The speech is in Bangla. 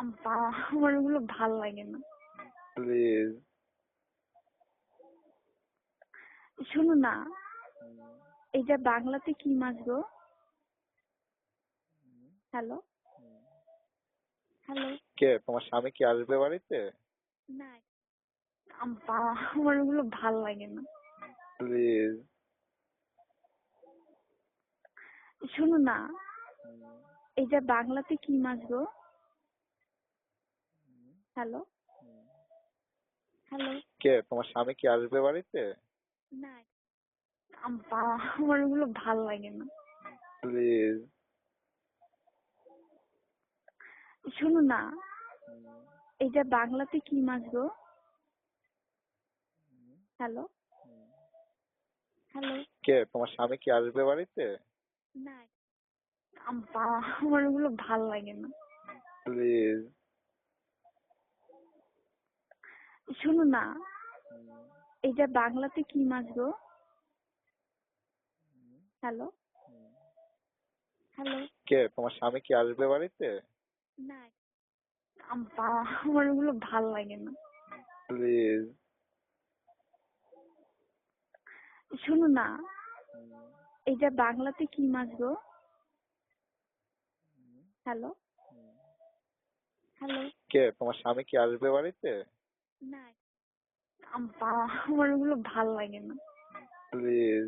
আম্পা আমার ওগুলো ভালো লাগে না। প্লিজ শোনো না এটা বাংলাতে কি মাছ গো? হ্যালো হ্যালো কে তোমার স্বামী কি আসবে বাড়িতে? না আম্পা আমার ওগুলো ভালো লাগে না। প্লিজ শোনো না এটা বাংলাতে কি মাছ গো? হ্যালো হ্যালো কে তোমার স্বামী কি আসবে বাড়িতে? না। আম্পা আমার ওগুলো ভালো লাগে না। প্লিজ শোনো না। এটা বাংলাতে কি মাছ গো? হ্যালো হ্যালো কে তোমার স্বামী কি আসবে বাড়িতে? না। আম্পা আমার ওগুলো ভালো লাগে না। প্লিজ শোনো না। এটা বাংলাতে কি মাছ গো? হ্যালো। হ্যালো। কে তোমার স্বামী কি আসবে বাড়িতে? না। আম্পা আমার ওগুলো ভালো লাগে না। প্লিজ। শোনো না। এটা বাংলাতে কি মাছ গো? হ্যালো। হ্যালো। কে তোমার স্বামী কি আসবে বাড়িতে? না বাবা আমার ওগুলো ভালো লাগে না। প্লিজ